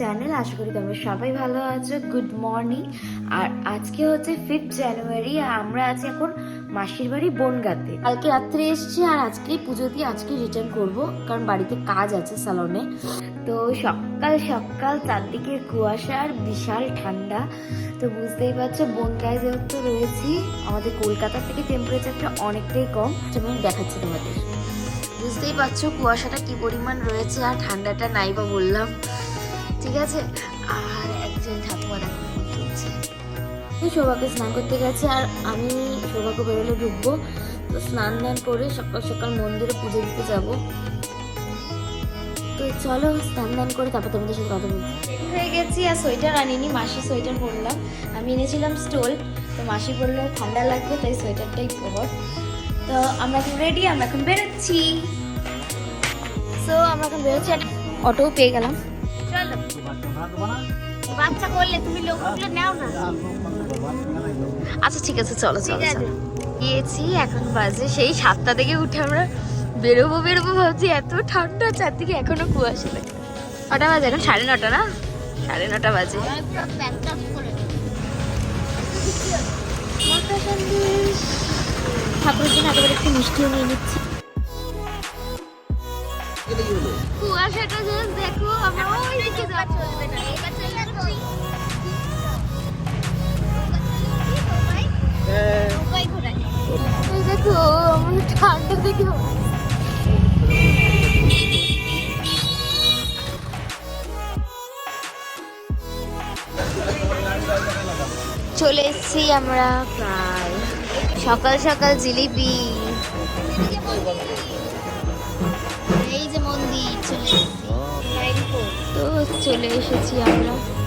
Channel. আশা করি তোমরা সবাই ভালো আছো। গুড মর্নিং আর আজকে হচ্ছে ফিফথ জানুয়ারি আর আমরা আছি এখন মাসির বাড়ি বনগাতে। কালকে রাত্রে এসেছি আর আজকেই পুজো দিয়ে আজকে রিটার্ন করব, কারণ বাড়িতে কাজ আছে সালনে তো সকাল সকাল চারদিকে কুয়াশা আর বিশাল ঠান্ডা। তো বুঝতেই পারছ বনগায় যেহেতু রয়েছি, আমাদের কলকাতা থেকে টেম্পারেচারটা অনেকটাই কম। আমি দেখাচ্ছি তোমাদের। বুঝতেই পারছ, কুয়াশাটা কি পরিমাণ রয়েছে আর ঠান্ডাটা নাই বা বললাম। ঠিক আছে? আর একজন ঠাকুমা দেখো ফোন তুলছে সৌভাগ্য স্নান করতে গেছে আর আমি সৌভাগ্য বেরোলে ঢুকবো। তো স্নান দান করে সকাল সকাল মন্দিরে পুজো দিতে যাব। তো চলো স্নান দান করে তারপর তোমাদের সাথে কথা বলছি। হয়ে গেছি আর সোয়েটার আনিনি মাসি সোয়েটার পরলাম। আমি এনেছিলাম স্টোল তো মাসি বলল ঠান্ডা লাগবে তাই সোয়েটারটাই পর তো আমরা এখন রেডি আমরা এখন বেরোচ্ছি। সো আমরা এখন বেরোচ্ছি অটোও পেয়ে গেলাম। বাচ্চা করলে তুমি লোকগুলো নাও না। আচ্ছা ঠিক আছে চলো চলো ঠিক আছে। চলো। গিয়েছি এখন বাজে সেই সাতটা থেকে উঠে আমরা বেরোবো বেরোবো ভাবছি এত ঠান্ডা চারদিকে এখনও কুয়াশা লাগে কটা বাজে এখন সাড়ে নটা না? সাড়ে নটা বাজে। ঠাকুরের জন্য একেবারে একটু মিষ্টিও নিয়ে নিচ্ছি। কুয়াশাটা জাস্ট দেখো আমরা ওই দিকে যাওয়া চলবে না এবার চললে তো ওই নৌকায় ঘোরায় এই দেখো আমার ঠান্ডা দেখে চলে এসেছি আমরা প্রায় সকাল সকাল জিলিপি। চলে এসেছি আমরা।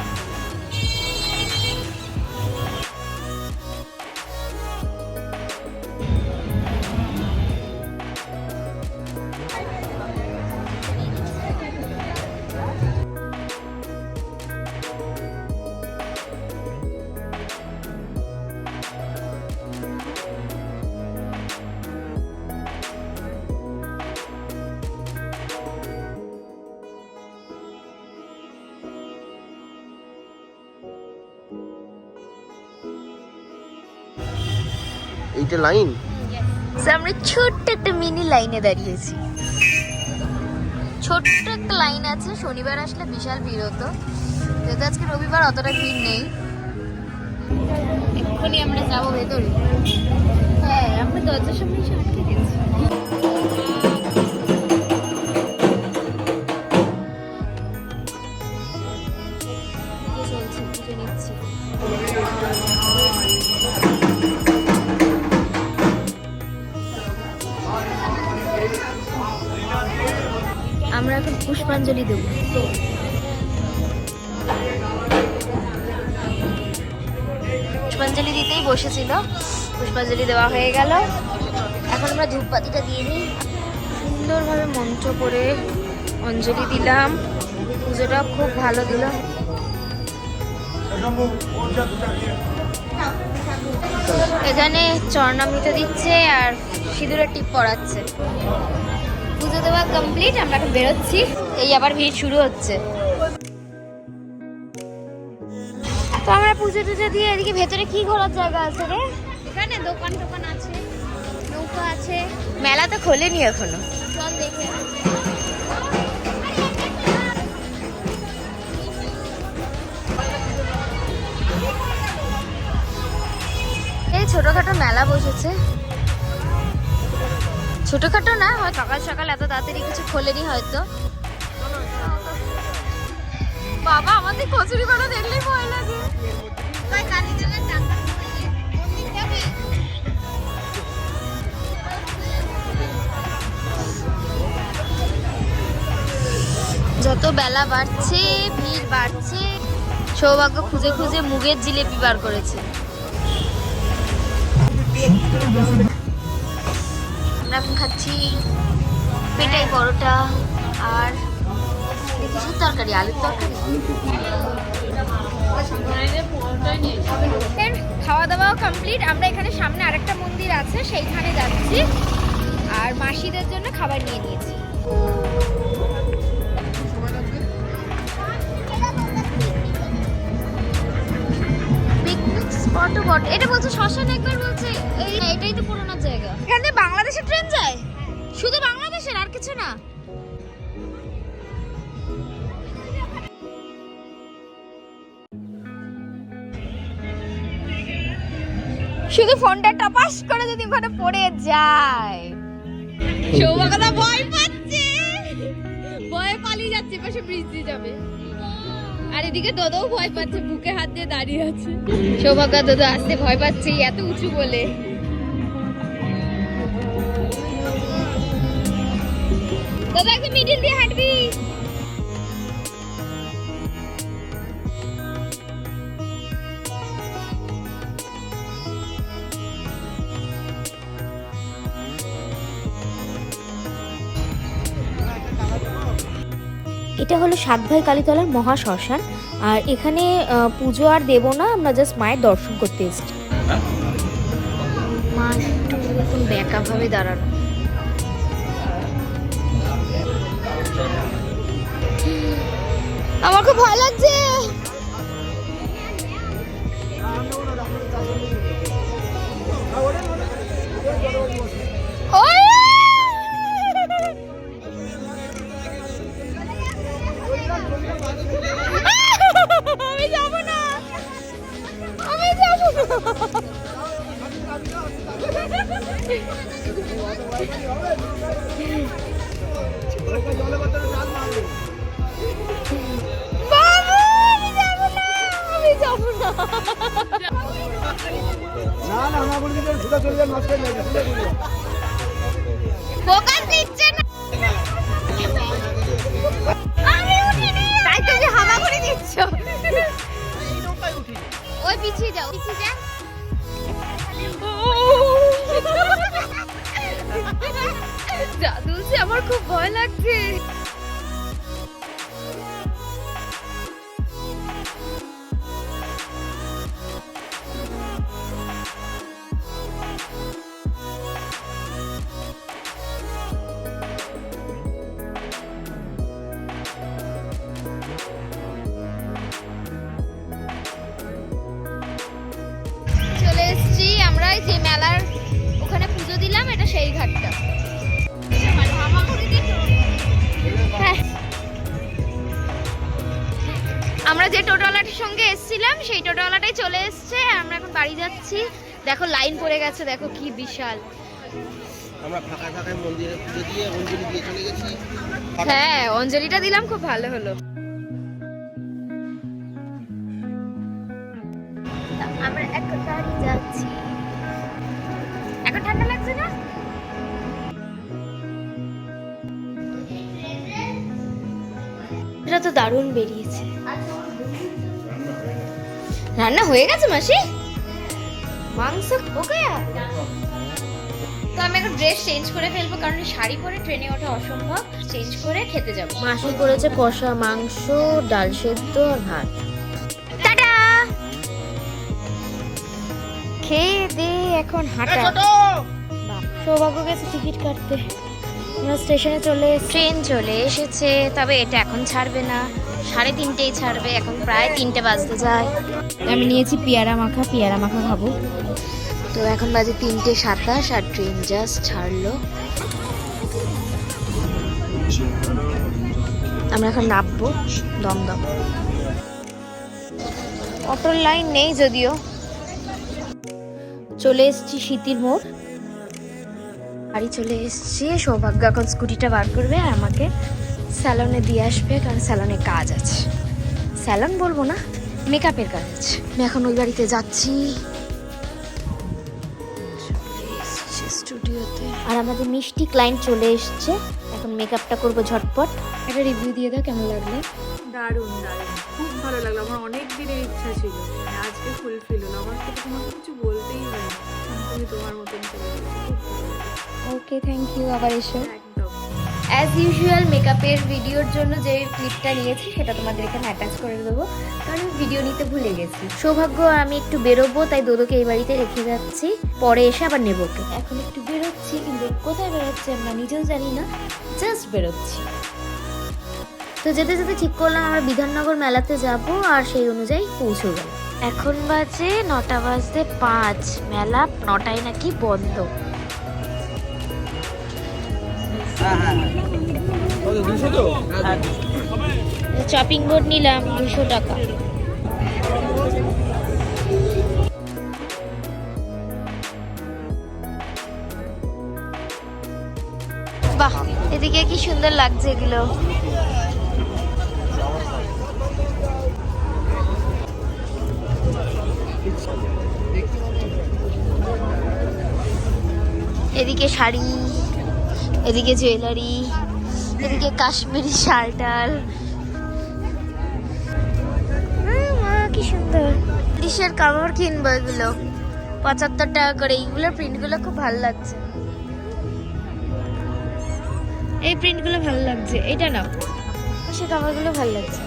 এইটা লাইন? আমরা ছোট্ট একটা মিনি লাইনে দাঁড়িয়েছি। ছোট্ট একটা লাইন আছে, শনিবার আসলে বিশাল ভিড় হতো। যেহেতু আজকে রবিবার, অতটা ভিড় নেই। এক্ষুনি আমরা যাব ভেতরে। হ্যাঁ আমরা দরজার সামনে আটকে গেছি পুষ্পাঞ্জলি দেবো। পুষ্পাঞ্জলি দিতেই বসেছিল। পুষ্পাঞ্জলি দেওয়া হয়ে গেল। এখন আমরা ধূপপাতিটা দিয়ে নিই সুন্দরভাবে মন্ত্র করে অঞ্জলি দিলাম। পুজোটা খুব ভালো দিল। এখানে চরণামৃত দিচ্ছে আর সিঁদুরের টিপ পড়াচ্ছে পুজো দেওয়া কমপ্লিট আমরা এখন বেরোচ্ছি। এই আবার ভিড় শুরু হচ্ছে। তো আমরা পুজো টুজো দিয়ে এদিকে ভেতরে কি ঘোরার জায়গা আছে রে? এখানে দোকান টোকান আছে নৌকা আছে। মেলা তো খোলেনি এখনও। চল দেখে এই ছোটখাটো মেলা বসেছে। ছোটখাটো না হয় সকাল সকাল এত তাড়াতাড়ি কিছু খোলেনি হয়তো। বাবা আমাদের কচুরি পানা দেখলেই ভয় লাগে। যত বেলা বাড়ছে ভিড় বাড়ছে সৌভাগ্য খুঁজে খুঁজে মুগের জিলেপি বার করেছে। আমরা এখন খাচ্ছি পেটাই পরোটা আর কিছু তরকারি, আলুর তরকারি। খাওয়া দাওয়াও কমপ্লিট আমরা এখানে সামনে আরেকটা মন্দির আছে, সেইখানে যাচ্ছি। আর মাসিদের জন্য খাবার নিয়ে নিয়েছি। পিকনিক স্পটও বট। এটা বলছে শ্মশান একবার বলছে। এই এটাই তো পুরোনো জায়গা। এখানে বাংলাদেশের ট্রেন যায়? শুধু বাংলাদেশের, আর কিছু না। শুধু ফোনটা টপাস করে যদি ওখানে পড়ে যায়। সৌভাগদা ভয় পাচ্ছে। ভয়ে পালিয়ে যাচ্ছে পাশে ব্রিজ দিয়ে যাবে। আর এদিকে দাদাও ভয় পাচ্ছে, বুকে হাত দিয়ে দাঁড়িয়ে আছে। সৌভাগ্য দাদা আসতে ভয় পাচ্ছে এত উঁচু বলে। দাদা, একটু মিডিল দিয়ে হাঁটবি। এটা হলো সাত ভাই কালীতলার মহা শ্মশান। আর এখানে পুজো আর দেবো না, আমরা জাস্ট মায়ের দর্শন করতে এসেছি। মা একটু এখন ভাবে দাঁড়ানো। আমার খুব ভয় লাগছে। আমরা যে টোটোওয়ালাটির সঙ্গে এসেছিলাম সেই টোটোওয়ালাটাই চলে এসেছে। আর আমরা এখন বাড়ি যাচ্ছি। দেখো লাইন পড়ে গেছে দেখো কি বিশাল। আমরা ফাঁকা ফাঁকায় মন্দিরে পুজো দিয়ে অঞ্জলি দিয়ে চলে গেছি। হ্যাঁ অঞ্জলিটা দিলাম খুব ভালো হলো। আমরা এখন বাড়ি যাচ্ছি। এখন ঠান্ডা লাগছে না? এটা তো দারুণ বেরিয়েছে। রান্না হয়ে গেছে মাসি? মাংস ওকে তো আমি এখন ড্রেস চেঞ্জ করে ফেলব কারণ শাড়ি পরে ট্রেনে ওঠা অসম্ভব। চেঞ্জ করে খেতে যাব। মাসি করেছে কষা মাংস ডাল সেদ্ধ আর ভাত। টাটা! খেয়ে দে এখন হাঁটা। বাহ, সৌভাগ্য গেছে টিকিট কাটতে। স্টেশনে চলে ট্রেন চলে এসেছে তবে এটা এখন ছাড়বে না। সাড়ে তিনটেই ছাড়বে এখন প্রায় তিনটে বাজতে যায়। আমি নিয়েছি পেয়ারা মাখা পেয়ারা মাখা খাব। তো এখন বাজে তিনটে সাতাশ আর ট্রেন জাস্ট ছাড়লো। আমরা এখন নামবো দমদম। অটোর লাইন নেই যদিও। চলে এসেছি শীতির মোড়। বাড়ি চলে এসেছি, সৌভাগ্য এখন স্কুটিটা বার করবে আর আমাকে স্যালনে দিয়ে আসবে, কারণ স্যালনে কাজ আছে। স্যালন বলব না মেকআপের কাজ আছে। আমি এখন ওই বাড়িতে যাচ্ছি। স্টুডিওতে আর আমাদের মিষ্টি ক্লায়েন্ট চলে এসছে। এখন মেকআপটা করব ঝটপট। একটা রিভিউ দিয়ে দাও, কেমন লাগল? দারুণ দারুণ। খুব ভালো লাগল। আমার অনেক দিনের ইচ্ছা ছিল। আজকে ফুলফিল হলো। আমার তো তোমাকে কিছু বলতেই হয় তুমি তোমার মতন চলে খুব। ওকে থ্যাংক ইউ আবার এসো। অ্যাজ ইউজুয়াল মেকআপের ভিডিওর জন্য যে ক্লিপটা নিয়েছি সেটা তোমাদের এখানে অ্যাটাচ করে দেবো। কারণ আমি ভিডিও নিতে ভুলে গেছি। সৌভাগ্য আর আমি একটু বেরোবো তাই দোদোকে এই বাড়িতে রেখে যাচ্ছি। পরে এসে আবার নেব ওকে এখন একটু বেরোচ্ছি কিন্তু কোথায় বেরোচ্ছি আমরা নিজেও জানি না। জাস্ট বেরোচ্ছি। তো যেতে যেতে ঠিক করলাম আমরা বিধাননগর মেলাতে যাব আর সেই অনুযায়ী পৌঁছে গেলাম। এখন বাজে নটা বাজতে পাঁচ। মেলা নটায় নাকি বন্ধ। চপিং বোর্ড নিলাম দুশো টাকা। বাহ এদিকে কি সুন্দর লাগছে এগুলো। এদিকে শাড়ি। এদিকে জুয়েলারি এদিকে কাশ্মীরি শাল টাল কি সুন্দর। ডিশের কাপড় কিনবো এগুলো। পঁচাত্তর টাকা করে। এইগুলোর প্রিন্টগুলো খুব ভালো লাগছে। এই প্রিন্টগুলো ভালো লাগছে। এটা নাও। সে কাপড়গুলো ভালো লাগছে।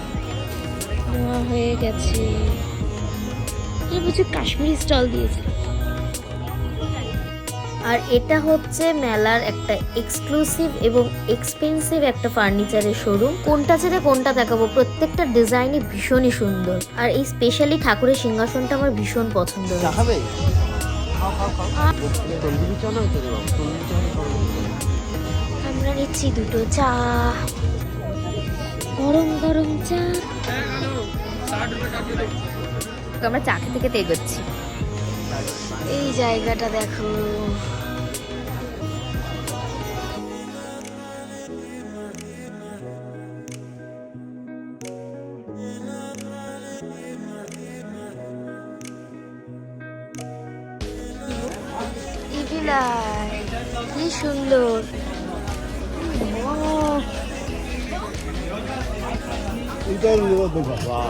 হয়ে গেছে। প্রচুর কাশ্মীরি স্টল দিয়েছে। আর এটা হচ্ছে মেলার একটা এক্সক্লুসিভ এবং এক্সপেন্সিভ একটা ফার্নিচারের শোরুম কোনটা ছেড়ে কোনটা দেখাবো? প্রত্যেকটা ডিজাইনই ভীষণই সুন্দর। আর এই স্পেশালি ঠাকুরের সিংহাসনটা আমার ভীষণ পছন্দ। আমরা নিচ্ছি দুটো চা। গরম গরম চা। আমরা চা খেতে খেতে এগোচ্ছি। এই জায়গাটা দেখো। ইভিলাই কি সুন্দর. বাবা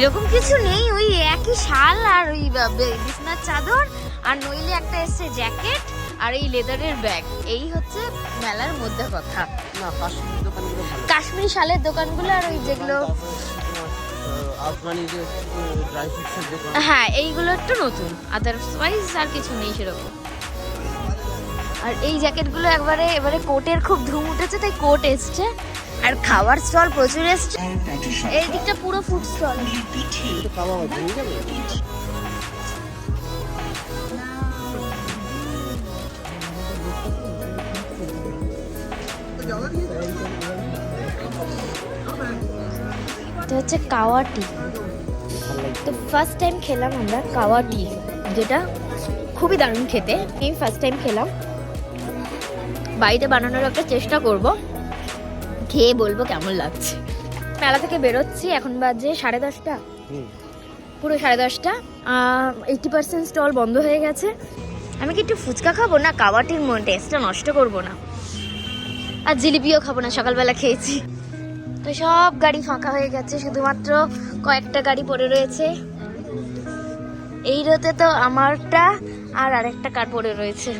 এরকম কিছু নেই ওই একই শাল আর ওই বিছনার চাদর আর নইলে একটা এসছে জ্যাকেট আর এই লেদারের ব্যাগ। এই হচ্ছে মেলার মধ্যে কথা। কাশ্মীর কাশ্মীরি শালের দোকানগুলো আর ওই যেগুলো হ্যাঁ এইগুলো একটু নতুন। আদারওয়াইজ আর কিছু নেই সেরকম। আর এই জ্যাকেটগুলো একবারে এবারে কোটের খুব ধুম উঠেছে তাই কোট এসছে। আর খাওয়ার স্টল প্রচুর এসছে। এই দিকটা পুরো ফুড স্টল খাওয়া এটা হচ্ছে কাওয়া টি তো ফার্স্ট টাইম খেলাম আমরা কাওয়া টি যেটা খুবই দারুণ খেতে। আমি ফার্স্ট টাইম খেলাম। বাড়িতে বানানোর একটা চেষ্টা করব। খেয়ে বলব কেমন লাগছে। মেলা থেকে বেরোচ্ছি এখন বাজে সাড়ে দশটা। পুরো সাড়ে দশটা। এইটি পার্সেন্ট স্টল বন্ধ হয়ে গেছে। আমি কি একটু ফুচকা খাব না? কাওয়াটির মন টেস্টটা নষ্ট করব না। আর জিলিপিও খাব না সকালবেলা খেয়েছি। তো সব গাড়ি ফাঁকা হয়ে গেছে, শুধুমাত্র কয়েকটা গাড়ি পড়ে রয়েছে। এই রোতে তো আমারটা আর আরেকটা কার পড়ে রয়েছে।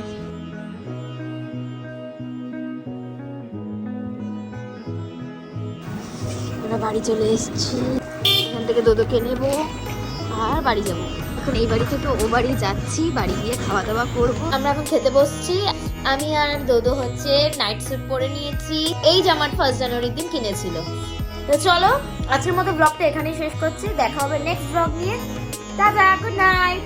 আমরা বাড়ি চলে এসেছি। এখান থেকে দোদোকে নেব আর বাড়ি যাব। এখন এই বাড়ি থেকে ও বাড়ি যাচ্ছি, বাড়ি গিয়ে খাওয়া দাওয়া করব। আমরা এখন খেতে বসছি। আমি আর দোদো হচ্ছে নাইট স্যুট পরে নিয়েছি। এই জামার ফার্স্ট জানুয়ারির দিন কিনেছিল। তো চলো, আজকের মতো ব্লগটা এখানেই শেষ করছি। দেখা হবে নেক্সট ব্লগ নিয়ে। দাদা গুড নাইট